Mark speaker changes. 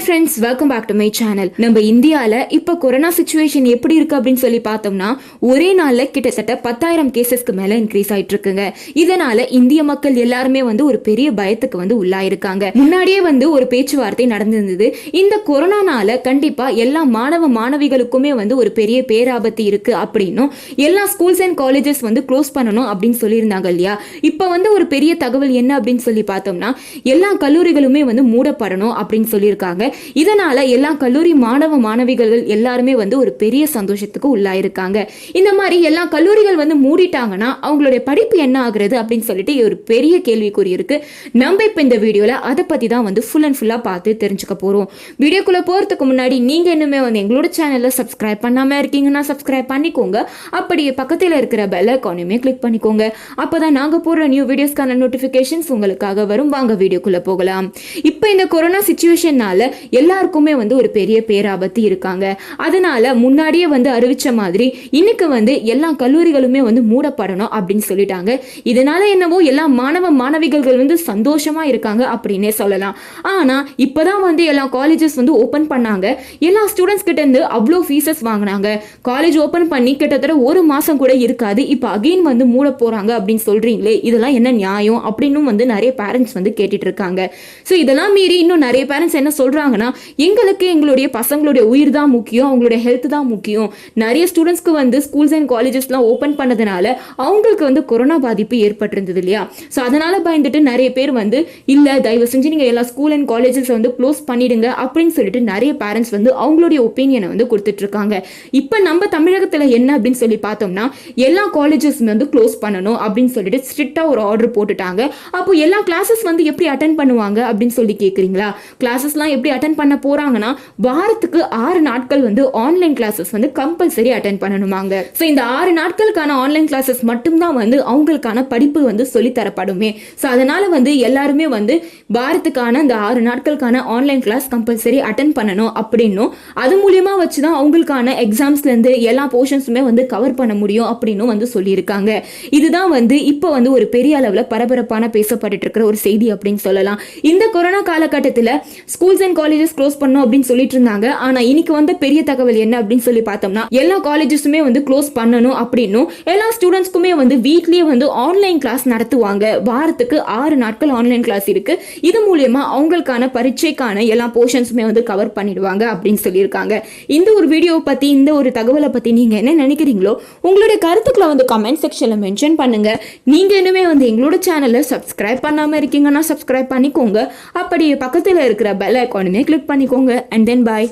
Speaker 1: Hi friends welcome back to my channel நம்ம இந்தியாவில் இப்போ கொரோனா சுச்சுவேஷன் எப்படி இருக்கு அப்படின்னு சொல்லி பார்த்தோம்னா ஒரே நாளில் கிட்டத்தட்ட பத்தாயிரம் கேசஸ்க்கு மேலே இன்க்ரீஸ் ஆயிட்டு இருக்குங்க இதனால இந்திய மக்கள் எல்லாருமே வந்து ஒரு பெரிய பயத்துக்கு வந்து உள்ளாயிருக்காங்க. முன்னாடியே வந்து ஒரு பேச்சுவார்த்தை நடந்திருந்தது. இந்த கொரோனானால கண்டிப்பா எல்லா மாணவ மாணவிகளுக்குமே வந்து ஒரு பெரிய பேராபத்து இருக்கு அப்படின்னும் எல்லா ஸ்கூல்ஸ் அண்ட் காலேஜஸ் வந்து க்ளோஸ் பண்ணணும் அப்படின்னு சொல்லியிருந்தாங்க இல்லையா? இப்போ வந்து ஒரு பெரிய தகவல் என்ன அப்படின்னு சொல்லி பார்த்தோம்னா எல்லா கல்லூரிகளுமே வந்து மூடப்படணும் அப்படின்னு சொல்லியிருக்காங்க. இதனால எல்லா கல்லூரி மாணவ மாணவிகள் எல்லாருமே வந்து ஒரு பெரிய சந்தோஷத்துக்கு உள்ளாயிருக்காங்க. இந்த மாதிரி எல்லா கல்லூரிகள் வந்து மூடிட்டாங்கன்னா அவங்களுடைய படிப்பு என்ன ஆகுறது அப்படின்னு சொல்லிட்டு ஒரு பெரிய கேள்விக்குறி இருக்கு. நம்ம இப்போ இந்த வீடியோல அதை பத்தி தான் வந்து ஃபுல் அண்ட் ஃபுல்லா பார்த்து தெரிஞ்சுக்க போறோம். வீடியோக்குள்ள போறதுக்கு முன்னாடி நீங்க இன்னுமே வந்து எங்களோட சேனல்ல சப்ஸ்கிரைப் பண்ணாம இருக்கீங்கன்னா சப்ஸ்கிரைப் பண்ணிக்கோங்க. அப்படியே பக்கத்தில் இருக்கிற பெல் ஐக்கானையுமே கிளிக் பண்ணிக்கோங்க. அப்பதான் நாங்க போடுற நியூ வீடியோஸ்க்கான நோட்டிபிகேஷன்ஸ் உங்களுக்காக வரும். வாங்க வீடியோக்குள்ள போகலாம். இப்போ இந்த கொரோனா சுச்சுவேஷன்னால எல்லாருக்குமே வந்து ஒரு பெரிய பேராபத்து இருக்காங்க. அதனால முன்னாடியே வந்து அறிவிச்ச மாதிரி இன்னைக்கு வந்து எல்லா கல்லூரிகளுமே வந்து மூடப்படணும் அப்படின்னு சொல்லிட்டாங்க. இதனால என்னவோ எல்லா மாணவ மாணவிகள் வந்து சந்தோஷமா இருக்காங்க அப்படின்னே சொல்லலாம். ஆனா இப்பதான் வந்து எல்லா காலேஜஸ் வந்து ஓபன் பண்ணாங்க. எல்லா ஸ்டூடெண்ட்ஸ் கிட்ட இருந்து அவ்வளோ ஃபீஸஸ் வாங்கினாங்க. காலேஜ் ஓபன் பண்ணி கிட்டத்தட்ட ஒரு மாசம் கூட இருக்காது. இப்போ அகைன் வந்து மூட போறாங்க அப்படின்னு சொல்றீங்களே இதெல்லாம் என்ன நியாயம் அப்படின்னு வந்து நிறைய பேரண்ட்ஸ் வந்து கேட்டுட்டு இருக்காங்க. ஸோ இதெல்லாம் மீறி இன்னும் நிறைய பேரண்ட்ஸ் என்ன சொல்றாங்கன்னா எங்களுக்கு எங்களுடைய பசங்களுடைய உயிர் தான் முக்கியம் அவங்களுடைய ஹெல்த் தான் முக்கியம். நிறைய ஸ்டூடெண்ட்ஸ்க்கு வந்து ஸ்கூல்ஸ் அண்ட் காலேஜஸ்லாம் ஓப்பன் பண்ணதுனால அவங்களுக்கு வந்து கொரோனா பாதிப்பு ஏற்பட்டிருந்தது இல்லையா? ஸோ அதனால பயந்துட்டு நிறைய பேர் வந்து இல்லை தயவு செஞ்சு நீங்கள் எல்லா ஸ்கூல் அண்ட் காலேஜஸ் வந்து க்ளோஸ் பண்ணிடுங்க அப்படின்னு சொல்லிட்டு நிறைய பேரண்ட்ஸ் வந்து அவங்களுடைய ஒப்பீனியனை வந்து கொடுத்துட்டு இருக்காங்க இப்போ நம்ம தமிழகத்தில் என்ன அப்படின்னு சொல்லி பார்த்தோம்னா எல்லா காலேஜஸ் வந்து க்ளோஸ் பண்ணணும் அப்படின்னு சொல்லிட்டு ஸ்ட்ரிக்டாக ஒரு ஆர்டர் போட்டுட்டாங்க. அப்போ எல்லா கிளாஸஸ் வந்து எப்படி அட்டன் பண்ணுவாங்க அப்படின்னு சொல்லி கேட்குறீங்களா கிளாஸஸ்லாம் எப்படி அட்டன் பண்ண போறாங்கன்னா வாரத்துக்கு ஆறு நாட்கள் வந்து ஆன்லைன் கிளாஸஸ் வந்து கம்பல்சரி அட்டன் பண்ணணுமாங்க. ஸோ இந்த ஆறு நாட்களுக்கான ஆன்லைன் கிளாஸஸ் மட்டும்தான் வந்து அவங்களுக்கான படிப்பு வந்து சொல்லி தரப்படுமே. ஸோ அதனால வந்து எல்லாருமே வந்து வாரத்துக்கான இந்த ஆறு நாட்களுக்கான ஆன்லைன் கிளாஸ் கம்பல்சரி அட்டன் பண்ணணும் அப்படின்னும் அது மூலியமா வச்சு தான் அவங்களுக்கான எக்ஸாம்ஸ்லேருந்து எல்லா போர்ஷன்ஸுமே வந்து கவர் பண்ண முடியும் அப்படின்னும் வந்து சொல்லியிருக்காங்க. இதுதான் வந்து இப்போ வந்து ஒரு பெரிய அளவில் பரபரப்பான பேசப்பட்டு இருக்கிற ஒரு செய்தி அப்படின்னு சொல்லலாம். இந்த கொரோனா காலகட்டத்தில் ஸ்கூல்ஸ் அண்ட் காலேஜஸ் க்ளோஸ் பண்ணும் அப்படின்னு சொல்லிட்டு இருந்தாங்க ஆனா இன்னைக்கு வந்த பெரிய தகவல் என்ன அப்படின்னு சொல்லி பார்த்தோம்னா எல்லா காலேஜஸுமே வந்து க்ளோஸ் பண்ணணும் அப்படின்னும் எல்லா ஸ்டூடெண்ட்ஸ்க்குமே வந்து வீட்லயே வந்து ஆன்லைன் கிளாஸ் நடத்துவாங்க. வாரத்துக்கு ஆறு நாட்கள் ஆன்லைன் கிளாஸ் இருக்கு. இது மூலியமா அவங்களுக்கான பரீட்சைக்கான எல்லா போர்ஷன்ஸுமே வந்து கவர் பண்ணிடுவாங்க அப்படின்னு சொல்லியிருக்காங்க. இந்த ஒரு வீடியோவை பத்தி இந்த ஒரு தகவலை பத்தி நீங்க என்ன நினைக்கிறீங்களோ உங்களுடைய கருத்துக்களை வந்து கமெண்ட் செக்ஷன்ல மென்ஷன் பண்ணுங்க. நீங்க இனிமே வந்து எங்களோட சேனலை சப்ஸ்கிரைப் பண்ணாம இருக்கீங்கன்னா சப்ஸ்கிரைப் பண்ணிக்கோங்க. அப்படியே பக்கத்தில் இருக்கிற பெல் உடனே கிளிக் பண்ணிக்கோங்க அண்ட் தென் பாய்